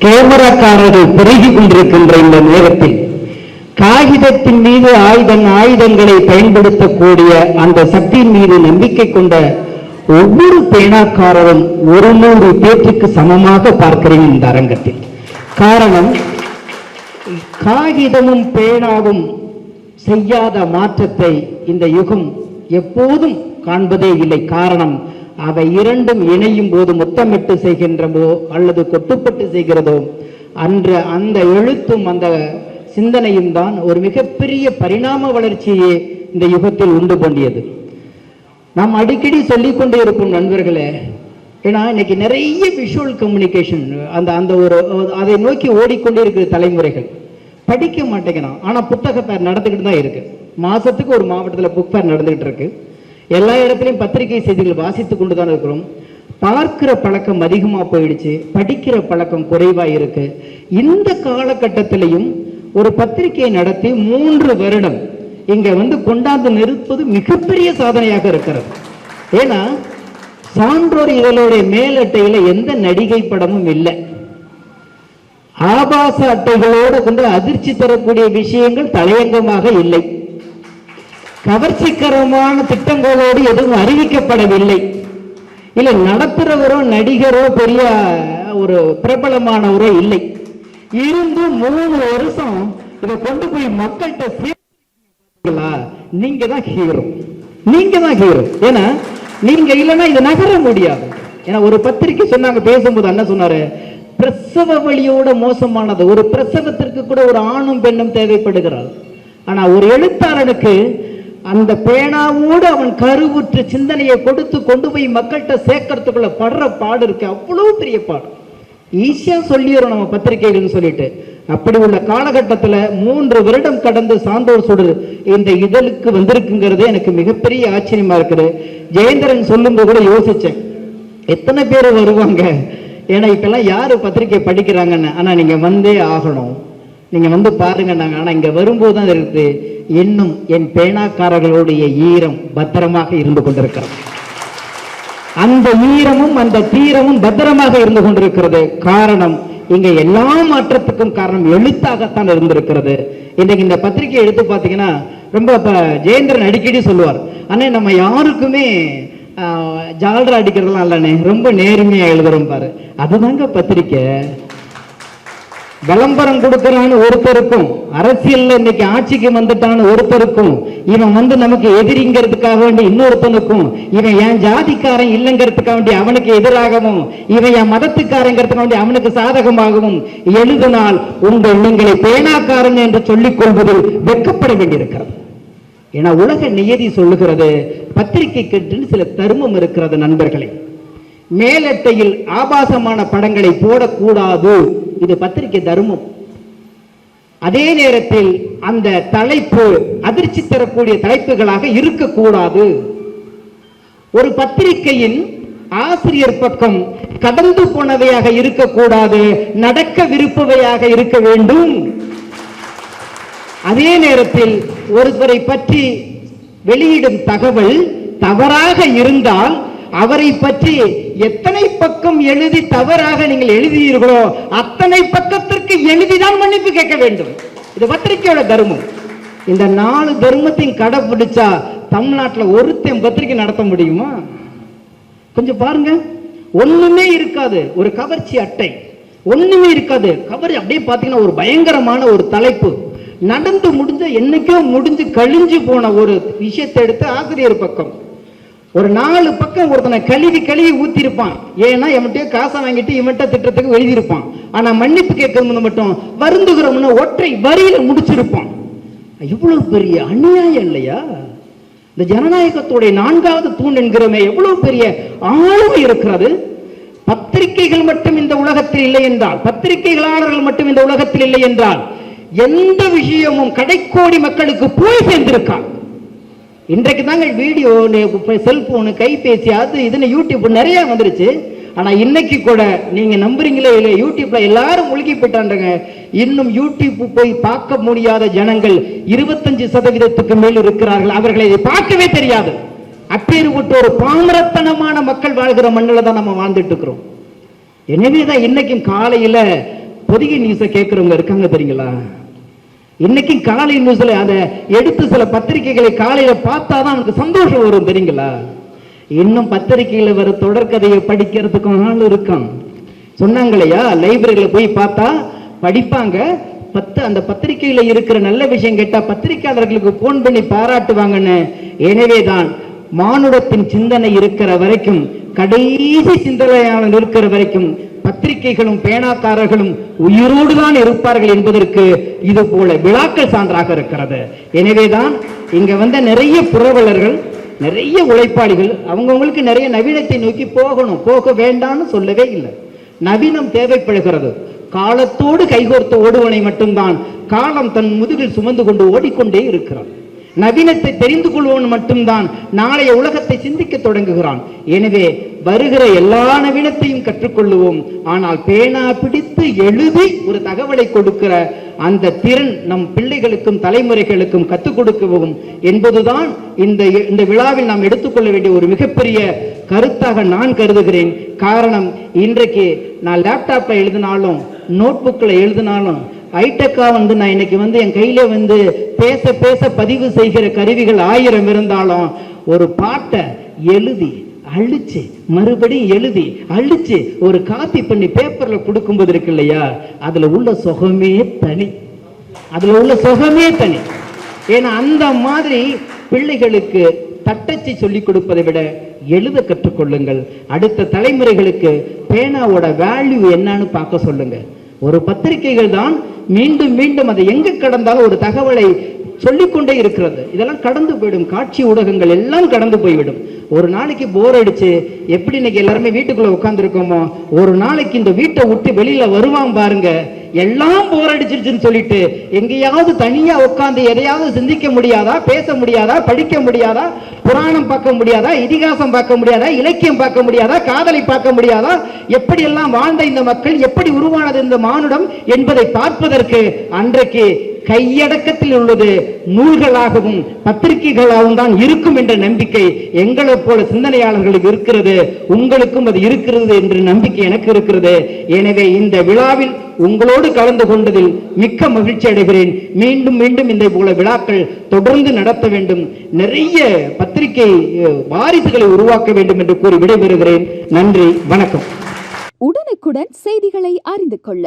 கேமராக்காரர்கள் பெருகி கொண்டிருக்கின்ற இந்த நேரத்தில் காகிதத்தின் மீது ஆயுதம் ஆயுதங்களை பயன்படுத்தக்கூடிய அந்த சக்தியின் மீது நம்பிக்கை கொண்ட ஒவ்வொரு பேனாக்காரரும் ஒரு நூறு பேற்றுக்கு சமமாக பார்க்கிறேன் இந்த அரங்கத்தில். காரணம் காகிதமும் பேனாவும் செய்யாத மாற்றத்தை இந்த யுகம் எப்போதும் காண்பதே இல்லை. காரணம் அவை இரண்டும் இணையும் போது முத்தமிட்டு செய்கின்றதோ அல்லது கொட்டுப்பட்டு செய்கிறதோ அன்று அந்த எழுத்தும் அந்த சிந்தனையும் தான் ஒரு மிகப்பெரிய பரிணாம வளர்ச்சியை இந்த யுகத்தில் உண்டு பண்ணியது. நாம் அடிக்கடி சொல்லிக் கொண்டே இருக்கும் நண்பர்களே. ஏன்னா இன்னைக்கு நிறைய விஷுவல் கம்யூனிகேஷன் அந்த அந்த ஒரு அதை நோக்கி ஓடிக்கொண்டே இருக்கிற தலைமுறைகள். படிக்க மாட்டேங்கிறான். ஆனால் புத்தக ஃபேர் நடந்துக்கிட்டு தான் இருக்கு. மாசத்துக்கு ஒரு மாவட்டத்தில் புக் ஃபேர் நடந்துகிட்டு இருக்கு. எல்லா இடத்துலையும் பத்திரிகை செய்திகள் வாசித்து கொண்டு தான் இருக்கிறோம். பார்க்கிற பழக்கம் அதிகமாக போயிடுச்சு படிக்கிற பழக்கம் குறைவாக இருக்கு. இந்த காலகட்டத்திலையும் ஒரு பத்திரிகையை நடத்தி மூன்று வருடம் இங்கே வந்து கொண்டாந்து நிறுப்பது மிகப்பெரிய சாதனையாக இருக்கிறது. ஏன்னா சான்றோர் இதழுடைய அட்டையில் எந்த நடிகை படமும் இல்லை. ஆபாச அட்டைகளோடு கொண்டு அதிர்ச்சி தரக்கூடிய விஷயங்கள் தலையங்கமாக இல்லை. கவர்ச்சிகரமான திட்டங்களோடு எதுவும் அறிவிக்கப்படவில்லை. இல்லை நடத்துறவரோ நடிகரோ பெரிய ஒரு பிரபலமானவரோ இல்லை. இருந்தும் மூணு வருஷம் இதை கொண்டு போய் மக்கள்கிட்ட நீங்க தான் ஹீரோ நீங்க தான் ஹீரோ ஏன்னா நீங்க இல்லைன்னா இது நகர முடியாது. ஏன்னா ஒரு பத்திரிக்கை சொன்னாங்க பேசும்போது அண்ணன் சொன்னாரு பிரசவ வழியோட மோசமானது. ஒரு பிரசவத்திற்கு கூட ஒரு ஆணும் பெண்ணும் தேவைப்படுகிறார் ஆனா ஒரு எழுத்தாளனுக்கு அந்த பேனாவோடு அவன் கருவுற்ற சிந்தனையை கொடுத்து கொண்டு போய் மக்கள்கிட்ட சேர்க்கறதுக்குள்ள படுற பாடு இருக்கு. அவ்வளோ பெரிய பாடு. ஈஸியாக சொல்லிடுறோம் நம்ம பத்திரிகைகள்னு சொல்லிட்டு. அப்படி உள்ள காலகட்டத்தில் மூன்று வருடம் கடந்து சான்றோர் சுடர் இந்த இதழுக்கு வந்திருக்குங்கிறது எனக்கு மிகப்பெரிய ஆச்சரியமா இருக்குது. ஜெயேந்திரன் சொல்லும்போது கூட யோசிச்சேன். எத்தனை பேர் வருவாங்க? ஏன்னா இப்பெல்லாம் யாரு பத்திரிக்கை படிக்கிறாங்கன்னு. ஆனால் நீங்கள் வந்தே ஆகணும். நீங்கள் வந்து பாருங்க ஆனால் இங்கே வரும்போது தான் இருக்குது இன்னும் என் பேனாக்காரர்களுடைய ஈரம் பத்திரமாக இருந்து கொண்டிருக்கிறது. அந்த ஈரமும் அந்த தீரமும் பத்திரமாக இருந்து கொண்டிருக்கிறது. காரணம் இங்க எல்லா மாற்றத்துக்கும் காரணம் எழுத்தாகத்தான் இருந்திருக்கிறது. இன்றைக்கு இந்த பத்திரிகை எடுத்து பார்த்தீங்கன்னா ரொம்ப இப்போ ஜெயேந்திரன் அடிக்கடி சொல்லுவார் அண்ணே நம்ம யாருக்குமே ஆஹ், ஜால்ரா அடிக்கிறதுலாம் இல்லைண்ணே ரொம்ப நேர்மையா எழுதுறோம் பாரு. அதுதாங்க பத்திரிக்கை. விளம்பரம் கொடுக்கறான்னு ஒருத்தருக்கும் அரசியல்ல இன்னைக்கு ஆட்சிக்கு வந்துட்டான்னு ஒருத்தருக்கும் இவன் வந்து நமக்கு எதிரிங்கிறதுக்காக வேண்டி இன்னொருத்தனுக்கும் இவன் என் ஜாதிக்காரன் இல்லைங்கிறதுக்காக வேண்டி அவனுக்கு எதிராகவும் இவன் என் மதத்துக்காரங்கிறதுக்காக வேண்டி அவனுக்கு சாதகமாகவும் எழுதினால் உங்கள் நீங்களை பேனாக்காரன் என்று சொல்லிக் கொள்வதில் வெட்கப்பட வேண்டியிருக்கிறது. ஏன்னா உலக நியதி சொல்லுகிறது பத்திரிகைக்கு சில தர்மம் இருக்கிறது நண்பர்களே. மேலட்டையில் ஆபாசமான படங்களை போடக்கூடாது. இது பத்திரிகை தர்மம். அதே நேரத்தில் அந்த தலைப்பு அதிர்ச்சி தரக்கூடிய தலைப்புகளாக இருக்கக்கூடாது. ஒரு பத்திரிகையின் ஆசிரியர் பக்கம் கடந்து போனவையாக இருக்கக்கூடாது நடக்க விருப்பவையாக இருக்க வேண்டும். அதே நேரத்தில் ஒருவரை பற்றி வெளியிடும் தகவல் தவறாக இருந்தால் அவரை பற்றி எத்தனை பக்கம் எழுதி தவறாக நீங்கள் எழுதியீர்களோ அத்தனை பக்கத்திற்கு எழுதிதான் மன்னிப்பு கேட்க வேண்டும். இது பத்திரிகையோட தர்மம். இந்த நாலு தர்மத்தையும் கடைபிடிச்சா தமிழ்நாட்டில் ஒருத்தன் பத்திரிகை நடத்த முடியுமா? கொஞ்சம் பாருங்க. ஒண்ணுமே இருக்காது. ஒரு கவர்ச்சி அட்டை. ஒண்ணுமே இருக்காது. கவர் அப்படியே பார்த்தீங்கன்னா ஒரு பயங்கரமான ஒரு தலைப்பு. நடந்து முடிஞ்ச என்னைக்கோ முடிஞ்சு கழிஞ்சு போன ஒரு விஷயத்தை எடுத்து ஆசிரியர் பக்கம். ஒரு நாலு பக்கம் ஒருத்தனை கழுவி கழுவி ஊத்திருப்பான். ஏன்னா எவன்கிட்டயோ காசை வாங்கிட்டு இவன்கிட்ட திட்டத்துக்கு எழுதியிருப்பான். ஆனா மன்னிப்பு கேட்கறது மட்டும் வருந்துகிறோம்னு ஒற்றை வரியில முடிச்சிருப்பான். இவ்வளவு பெரிய அநியாயம் இல்லையா? இந்த ஜனநாயகத்துடைய நான்காவது தூண் என்கிறோமே எவ்வளவு பெரிய ஆளுமை இருக்கிறது. பத்திரிகைகள் மட்டும் இந்த உலகத்தில் இல்லை என்றால் பத்திரிகைகளாளர்கள் மட்டும் இந்த உலகத்தில் இல்லை என்றால் எந்த விஷயமும் கடைக்கோடி மக்களுக்கு போய் சேர்ந்திருக்கான் இன்றைக்கு தாங்க வீடியோ செல்போனு கைபேசி அது இதுன்னு யூடியூப் நிறைய வந்துருச்சு. ஆனா இன்னைக்கு கூட நீங்க நம்புறீங்களே இல்லை யூடியூப்ல எல்லாரும் முழுகி போயிட்டான்றங்க இன்னும் யூடியூப் போய் பார்க்க முடியாத ஜனங்கள் இருபத்தஞ்சு சதவீதத்துக்கு மேல் இருக்கிறார்கள். அவர்களை இதை பார்க்கவே தெரியாது. அப்பேற்பட்ட ஒரு பாமரத்தனமான மக்கள் வாழ்கிற மண்ணில் தான் நம்ம வாழ்ந்துட்டு இருக்கிறோம். எனவே தான் இன்னைக்கும் காலையில பொதிகை நியூஸை கேட்கறவங்க இருக்காங்க தெரியுங்களா? இன்னைக்கு காலை நியூஸ்ல அதை எடுத்து சில பத்திரிகைகளை காலையில பார்த்தாதான் அவனுக்கு சந்தோஷம் வரும் தெரியுங்களா? இன்னும் பத்திரிகையில வர தொடர்கதையை படிக்கிறதுக்கும் ஆள் இருக்கும் சொன்னாங்களையா லைப்ரரியில போய் பார்த்தா படிப்பாங்க. பத்து அந்த பத்திரிகையில இருக்கிற நல்ல விஷயம் கேட்டா பத்திரிகையாளர்களுக்கு போன் பண்ணி பாராட்டுவாங்கன்னு. எனவேதான் மானுடத்தின் சிந்தனை இருக்கிற வரைக்கும் கடைசி சிந்தனையாளர் இருக்கிற வரைக்கும் பத்திரிகைகளும் பேனாக்காரர்களும் உயிரோடு தான் இருப்பார்கள் என்பதற்கு இது போல விழாக்கள் சான்றாக இருக்கிறது. எனவேதான் இங்க வந்த நிறைய புரவலர்கள் நிறைய உழைப்பாளிகள் அவங்கவுங்களுக்கு நிறைய நவீனத்தை நோக்கி போகணும். போக வேண்டாம்னு சொல்லவே இல்லை. நவீனம் தேவைப்படுகிறது. காலத்தோடு கைகோர்த்த ஓடுவனை மட்டும்தான் காலம் தன் முதுகில் சுமந்து கொண்டு ஓடிக்கொண்டே இருக்கிறான். நவீனத்தை தெரிந்து கொள்வோன் மட்டும்தான் நாளைய உலகத்தை சிந்திக்க தொடங்குகிறான். எனவே வருகிற எல்லா நவீனத்தையும் கற்றுக்கொள்ளுவோம். ஆனால் பேனா பிடித்து எழுதி ஒரு தகவலை கொடுக்கிற அந்த திறன் நம் பிள்ளைகளுக்கும் தலைமுறைகளுக்கும் கற்றுக் கொடுக்கவும் என்பதுதான் இந்த இந்த விழாவில் நாம் எடுத்துக்கொள்ள வேண்டிய ஒரு மிகப்பெரிய கருத்தாக நான் கருதுகிறேன். காரணம் இன்றைக்கு நான் லேப்டாப்ல எழுதினாலும் நோட்புக்கில் எழுதினாலும் ஐடெக்கா வந்து நான் இன்னைக்கு வந்து என் கையில வந்து பேச பேச பதிவு செய்கிற கருவிகள் ஆயிரம் இருந்தாலும் ஒரு பாட்டை எழுதி அழிச்சு மறுபடியும் எழுதி அழிச்சு ஒரு காப்பி பண்ணி பேப்பர்ல கொடுக்கும்போது இருக்கு இல்லையா? அதுல உள்ள சுகமே தனி. அதுல உள்ள சுகமே தனி. ஏன்னா அந்த மாதிரி பிள்ளைகளுக்கு தட்டச்சு சொல்லிக் கொடுப்பதை விட எழுத கற்றுக்கொள்ளுங்கள். அடுத்த தலைமுறைகளுக்கு பேனாவோட வேல்யூ என்னன்னு பார்க்க சொல்லுங்கள் ஒரு பத்திரிகைகள் தான் மீண்டும் மீண்டும் அதை எங்கு கடந்தாலும் ஒரு தகவலை சொல்லிக்கொண்டே இருக்கிறது. இதெல்லாம் கடந்து போயிடும். காட்சி ஊடகங்கள் எல்லாம் கடந்து போய்விடும். ஒரு நாளைக்கு போர் அடிச்சு எப்படி இன்னைக்கு எல்லாருமே வீட்டுக்குள்ள உட்காந்துருக்கோமோ ஒரு நாளைக்கு இந்த வீட்டை விட்டு வெளியில வருவான் பாருங்க. எல்லாம் போர் அடிச்சிருச்சுன்னு சொல்லிட்டு எங்கேயாவது தனியா உட்கார்ந்து எதையாவது சிந்திக்க முடியாதா பேச முடியாதா படிக்க முடியாதா புராணம் பார்க்க முடியாதா இதிகாசம் பார்க்க முடியாதா இலக்கியம் பார்க்க முடியாதா காதலை பார்க்க முடியாதா எப்படியெல்லாம் வாழ்ந்த இந்த மக்கள் எப்படி உருவானது இந்த மானுடம் என்பதை பார்ப்பதற்கு அன்றைக்கு கையடக்கத்தில் உள்ளது நூல்களாகவும் பத்திரிகைகளாகவும் தான் இருக்கும் என்ற நம்பிக்கை எங்களை போல சிந்தனையாளர்களுக்கு இருக்கிறது. உங்களுக்கும் அது இருக்கிறது என்ற நம்பிக்கை எனக்கு இருக்கிறது. எனவே இந்த விழாவில் உங்களோடு கலந்து கொண்டதில் மிக்க மகிழ்ச்சி அடைகிறேன். மீண்டும் மீண்டும் இந்த போல விழாக்கள் தொடர்ந்து நடத்த வேண்டும். நிறைய பத்திரிகை வாரிசுகளை உருவாக்க வேண்டும் என்று கூறி விடைபெறுகிறேன். நன்றி வணக்கம். உடனுக்குடன் செய்திகளை அறிந்து கொள்ள